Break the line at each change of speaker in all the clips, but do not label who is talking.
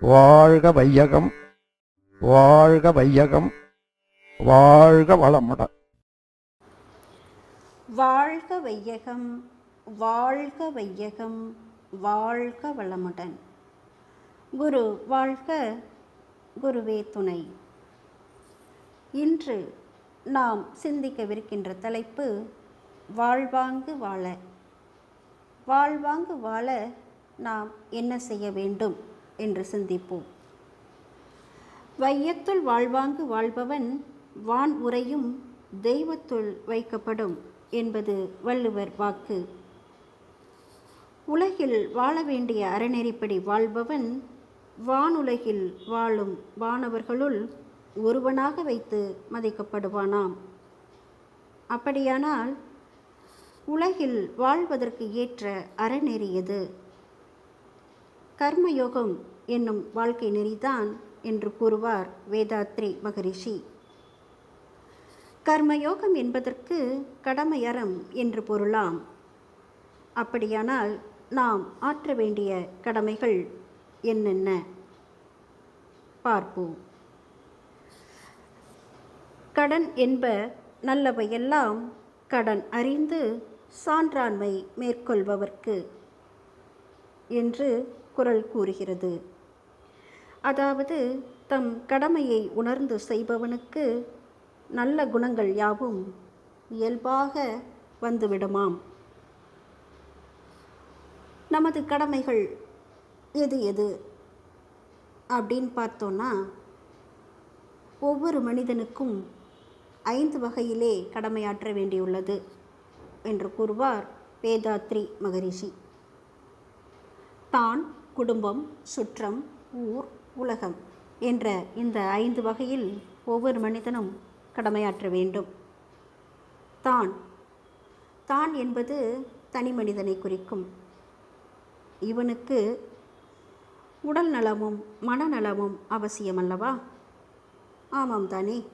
வாழ்க வையகம் வாழ்க வையகம் வாழ்க வளமுடன்
வாழ்க வையகம் வாழ்க வையகம் வாழ்க வளமுடன். குரு வாழ்க குருவே துணை. இன்று நாம் சிந்திக்கவிருக்கின்ற தலைப்பு வாழ்வாங்கு வாழ. வாழ்வாங்கு வாழ நாம் என்ன செய்ய வேண்டும்? என்று சிந்திப்போம். வையத்துள் வாழ்வாங்கு வாழ்பவன் வான் உரையும் தெய்வத்துள் வைக்கப்படும் என்பது வள்ளுவர் வாக்கு. உலகில் வாழ வேண்டிய அறநெறிப்படி வாழ்பவன் வானுலகில் வாழும் வானவர்களுள் ஒருவனாக வைத்து மதிக்கப்படுவானாம். அப்படியானால் உலகில் வாழ்வதற்கு ஏற்ற அறநெறி எது? கர்மயோகம் என்னும் வாழ்க்கை நெறிதான் என்று கூறுவார் வேதாத்ரி மகரிஷி. கர்மயோகம் என்பதற்கு கடமையறம் என்று பொருளாம். அப்படியானால் நாம் ஆற்ற வேண்டிய கடமைகள் என்னென்ன? பார்ப்போம். கடன் என்ப நல்லவையெல்லாம் கடன் அறிந்து சான்றாண்மை மேற்கொள்பவர்க்கு என்று குரல் கூறுகிறது. அதாவது தம் கடமையை உணர்ந்து செய்பவனுக்கு நல்ல குணங்கள் யாவும் இயல்பாக வந்துவிடுமாம். நமது கடமைகள் எது எது அப்படின்னு பார்த்தோன்னா ஒவ்வொரு மனிதனுக்கும் ஐந்து வகையிலே கடமையாற்ற வேண்டியுள்ளது என்று கூறுவார் வேதாத்ரி மகரிஷி. தான் குடும்பம் சுற்றம் ஊர் உலகம் என்ற இந்த ஐந்து வகையில் ஒவ்வொரு மனிதனும் கடமையாற்ற வேண்டும். தான். தான் என்பது தனி மனிதனை குறிக்கும். இவனுக்கு உடல் நலமும் மனநலமும் அவசியம் அல்லவா? ஆமாம் தானே.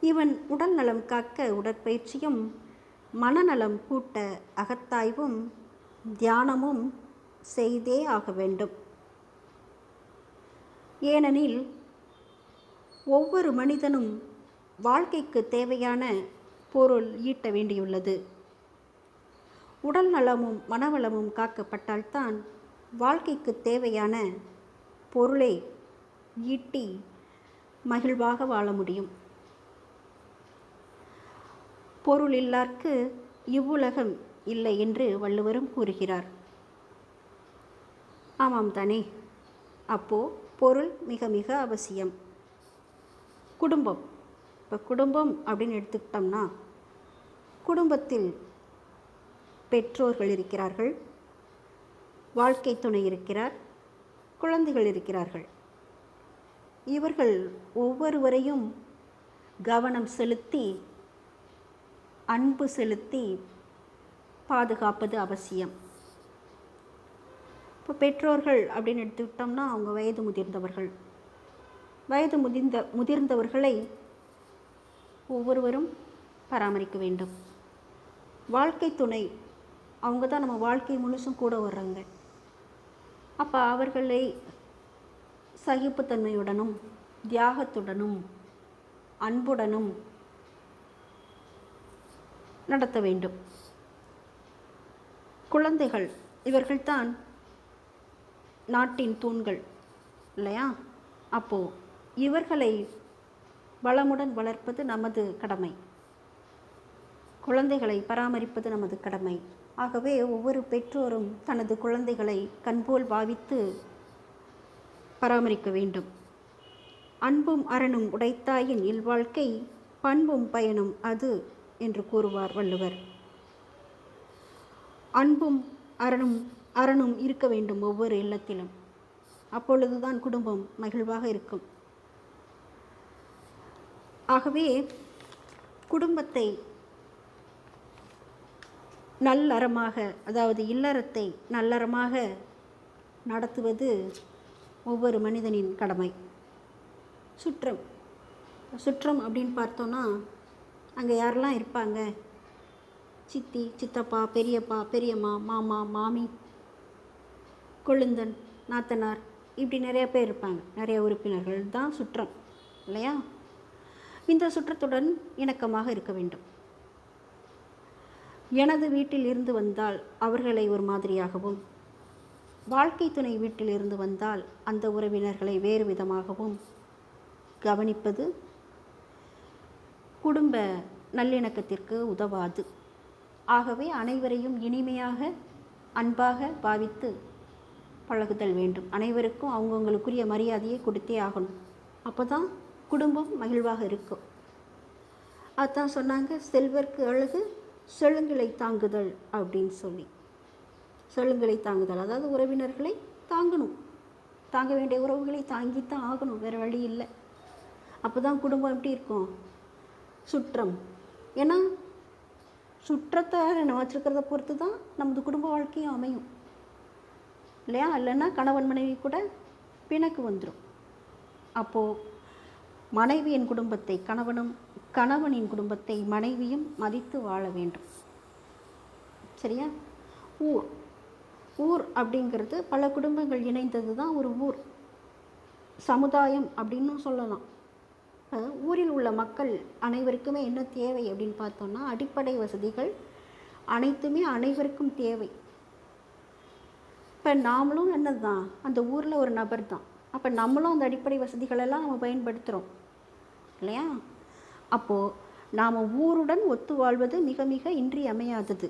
இவன் உடல் நலம் காக்க உடற்பயிற்சியும் மனநலம் கூட்ட அகத்தாய்வும் தியானமும் செய்தே ஆக வேண்டும். ஏனெனில் ஒவ்வொரு மனிதனும் வாழ்க்கைக்கு தேவையான பொருள் ஈட்ட வேண்டியுள்ளது. உடல் நலமும் மனவளமும் காக்கப்பட்டால்தான் வாழ்க்கைக்கு தேவையான பொருளை ஈட்டி மகிழ்வாக வாழ முடியும். பொருள் இல்லார்க்கு இவ்வுலகம் இல்லை என்று வள்ளுவரும் கூறுகிறார். ஆமாம் தானே. அப்போ பொருள் மிக மிக அவசியம். குடும்பம். இப்போ குடும்பம் அப்படின்னு எடுத்துக்கிட்டோம்னா குடும்பத்தில் பெற்றோர்கள் இருக்கிறார்கள் வாழ்க்கை துணை இருக்கிறார் குழந்தைகள் இருக்கிறார்கள். இவர்கள் ஒவ்வொருவரையும் கவனம் செலுத்தி அன்பு செலுத்தி பாதுகாப்பது அவசியம். இப்போ பெற்றோர்கள் அப்படின்னு எடுத்துக்கிட்டோம்னா அவங்க வயது முதிர்ந்தவர்கள். வயது முதிர்ந்த முதிர்ந்தவர்களை ஒவ்வொருவரும் பராமரிக்க வேண்டும். வாழ்க்கை துணை அவங்க தான் நம்ம வாழ்க்கை முழுசும் கூட வர்றாங்க அப்போ அவர்களை சகிப்புத்தன்மையுடனும் தியாகத்துடனும் அன்புடனும் நடத்த வேண்டும். குழந்தைகள் இவர்கள்தான் நாட்டின் தூண்கள் இல்லையா? அப்போது இவர்களை வளமுடன் வளர்ப்பது நமது கடமை. குழந்தைகளை பராமரிப்பது நமது கடமை. ஆகவே ஒவ்வொரு பெற்றோரும் தனது குழந்தைகளை கண்போல் பாவித்து பராமரிக்க வேண்டும். அன்பும் அரணும் உடைத்தாயின் இல்வாழ்க்கை பண்பும் பயனும் அது என்று கூறுவார் வள்ளுவர். அன்பும் அரணும் அரணும் இருக்க வேண்டும் ஒவ்வொரு இல்லத்திலும் அப்பொழுதுதான் குடும்பம் மகிழ்வாக இருக்கும். ஆகவே குடும்பத்தை நல்லறமாக அதாவது இல்லறத்தை நல்லறமாக நடத்துவது ஒவ்வொரு மனிதனின் கடமை. சுற்றம். சுற்றம் அப்படின்னு பார்த்தோன்னா அங்கே யாரெல்லாம் இருப்பாங்க? சித்தி சித்தப்பா பெரியப்பா பெரியம்மா மாமா மாமி கொழுந்தன் நாத்தனார் இப்படி நிறைய பேர் இருப்பாங்க. நிறைய உறுப்பினர்கள் தான் சுற்றம் இல்லையா? இந்த சுற்றத்துடன் இணக்கமாக இருக்க வேண்டும். எனது வீட்டில் இருந்து வந்தால் அவர்களை ஒரு மாதிரியாகவும் வாழ்க்கை துணை வீட்டில் இருந்து வந்தால் அந்த உறவினர்களை வேறு விதமாகவும் கவனிப்பது குடும்ப நல்லிணக்கத்திற்கு உதவாது. ஆகவே அனைவரையும் இனிமையாக அன்பாக பாவித்து பழகுதல் வேண்டும். அனைவருக்கும் அவங்கவுங்களுக்குரிய மரியாதையை கொடுத்தே ஆகணும். அப்போ தான் குடும்பம் மகிழ்வாக இருக்கும். அதான் சொன்னாங்க செல்வர்க்கு அழகு செழுங்களை தாங்குதல் அப்படின்னு சொல்லி. செழுங்களை தாங்குதல் அதாவது உறவினர்களை தாங்கணும். தாங்க வேண்டிய உறவுகளை தாங்கித்தான் ஆகணும் வேறு வழி இல்லை. அப்போ தான் குடும்பம் எப்படி இருக்கும்? சுற்றம். ஏன்னா சுற்றத்தை நம்ம வச்சுருக்கிறத பொறுத்து தான் நமது குடும்ப வாழ்க்கையும் அமையும். இல்லையா? இல்லைன்னா கணவன் மனைவி கூட பிணக்கு வந்துடும் அப்போது மனைவியின் குடும்பத்தை கணவனும் கணவனின் குடும்பத்தை மனைவியும் மதித்து வாழ வேண்டும். சரியா? ஊர். ஊர் அப்படிங்கிறது பல குடும்பங்கள் இணைந்தது தான் ஒரு ஊர். சமுதாயம் அப்படின்னும் சொல்லலாம். ஊரில் உள்ள மக்கள் அனைவருக்குமே என்ன தேவை அப்படின்னு பார்த்தோம்னா அடிப்படை வசதிகள் அனைத்துமே அனைவருக்கும் தேவை. இப்போ நாமளும் என்னது தான் அந்த ஊரில் ஒரு நபர் தான் அப்போ நம்மளும் அந்த அடிப்படை வசதிகளெல்லாம் நம்ம பயன்படுத்துகிறோம் இல்லையா? அப்போது நாம் ஊருடன் ஒத்து வாழ்வது மிக மிக இன்றியமையாதது.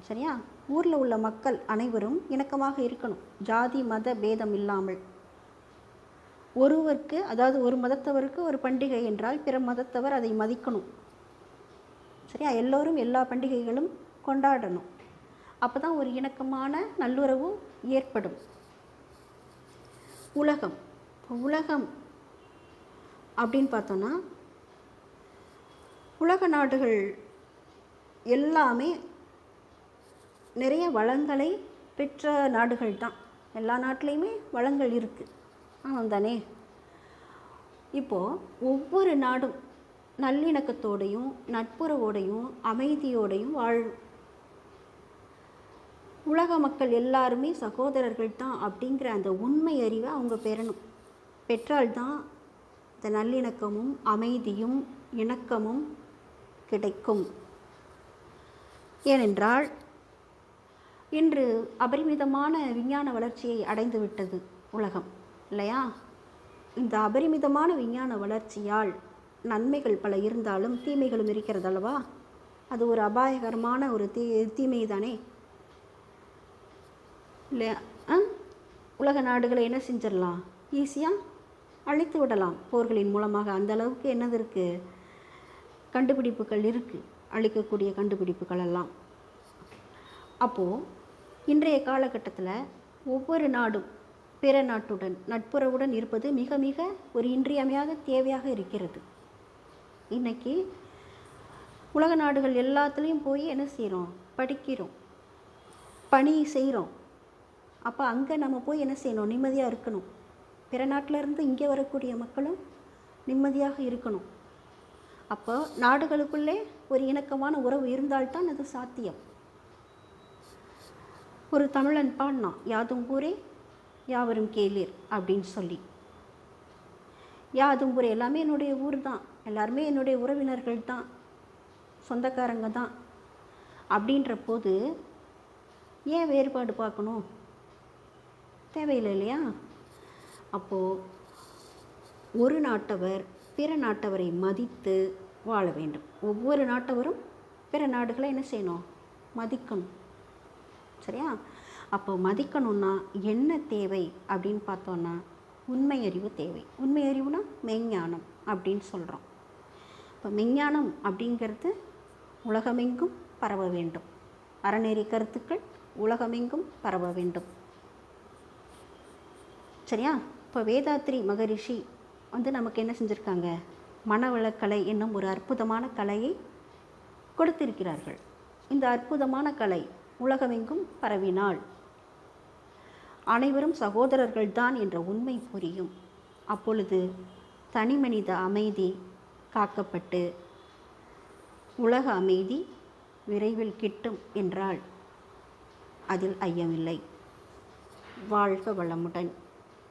சரியா? ஊரில் உள்ள மக்கள் அனைவரும் இணக்கமாக இருக்கணும். ஜாதி மத பேதம் இல்லாமல். ஒருவருக்கு அதாவது ஒரு மதத்தவருக்கு ஒரு பண்டிகை என்றால் பிற மதத்தவர் அதை மதிக்கணும். சரியா? எல்லோரும் எல்லா பண்டிகைகளும் கொண்டாடணும். அப்போ தான் ஒரு இணக்கமான நல்லுறவு ஏற்படும். உலகம். உலகம் அப்படின்னு பார்த்தோன்னா உலக நாடுகள் எல்லாமே நிறைய வளங்களை பெற்ற நாடுகள் தான். எல்லா நாட்டிலையுமே வளங்கள் இருக்குது ஆமாம் தானே? இப்போது ஒவ்வொரு நாடும் நல்லிணக்கத்தோடையும் நட்புறவோடையும் அமைதியோடையும் வாழும் உலக மக்கள் எல்லாருமே சகோதரர்கள் தான் அப்படிங்கிற அந்த உண்மை அறிவை அவங்க பெறணும். பெற்றால்தான் இந்த நல்லிணக்கமும் அமைதியும் இணக்கமும் கிடைக்கும். ஏனென்றால் இன்று அபரிமிதமான விஞ்ஞான வளர்ச்சியை அடைந்துவிட்டது உலகம் இல்லையா? இந்த அபரிமிதமான விஞ்ஞான வளர்ச்சியால் நன்மைகள் பல இருந்தாலும் தீமைகளும் இருக்கிறது அல்லவா அது ஒரு அபாயகரமான ஒரு தீ தீமை தானே இல்லையா? ஆ? உலக நாடுகளை என்ன செஞ்சிடலாம்? ஈஸியாக அழித்து விடலாம். போர்களின் மூலமாக அந்த அளவுக்கு என்னது இருக்குது கண்டுபிடிப்புகள் இருக்குது அழிக்கக்கூடிய கண்டுபிடிப்புகள் எல்லாம். அப்போது இன்றைய காலகட்டத்தில் ஒவ்வொரு நாடும் பிற நாட்டுடன் நட்புறவுடன் இருப்பது மிக மிக ஒரு இன்றியமையாத தேவையாக இருக்கிறது. இன்னைக்கு உலக நாடுகள் எல்லாத்துலேயும் போய் என்ன செய்கிறோம் படிக்கிறோம். பணி செய்கிறோம் அப்போ அங்கே நம்ம போய் என்ன செய்யணும்? நிம்மதியாக இருக்கணும். பிற நாட்டிலேருந்து இங்கே வரக்கூடிய மக்களும் நிம்மதியாக இருக்கணும். அப்போ நாடுகளுக்குள்ளே ஒரு இணக்கமான உறவு இருந்தால்தான் அது சாத்தியம். ஒரு தமிழன் பாடினான் யாதும் ஊரே யாவரும் கேளீர் அப்படின்னு சொல்லி. யாதும் ஊரே எல்லாமே என்னுடைய ஊர் தான். எல்லாருமே என்னுடைய உறவினர்கள் தான். சொந்தக்காரங்க தான். அப்படின்ற போது ஏன் வேறுபாடு பார்க்கணும்? தேவையில்லை இல்லையா? அப்போது ஒரு நாட்டவர் பிற நாட்டவரை மதித்து வாழ வேண்டும். ஒவ்வொரு நாட்டவரும் பிற நாடுகளை என்ன செய்யணும்? மதிக்கணும். சரியா? அப்போ மதிக்கணும்னா என்ன தேவை அப்படின்னு பார்த்தோன்னா உண்மை அறிவு தேவை. உண்மை அறிவுனா மெய்ஞானம் அப்படின்னு சொல்கிறோம் இப்போ மெய்ஞானம் அப்படிங்கிறது உலகமெங்கும் பரவ வேண்டும். அறநெறி கருத்துக்கள் உலகமெங்கும் பரவ வேண்டும். சரியா? இப்போ வேதாத்ரி மகரிஷி வந்து நமக்கு என்ன செஞ்சுருக்காங்க? மனவளக்கலை என்னும் ஒரு அற்புதமான கலையை கொடுத்திருக்கிறார்கள். இந்த அற்புதமான கலை உலகமெங்கும் பரவினால் அனைவரும் சகோதரர்கள்தான் என்ற உண்மை புரியும். அப்பொழுது தனிமனித அமைதி காக்கப்பட்டு உலக அமைதி விரைவில் கிட்டும் என்றால் அதில் ஐயமில்லை. வாழ்க வளமுடன்.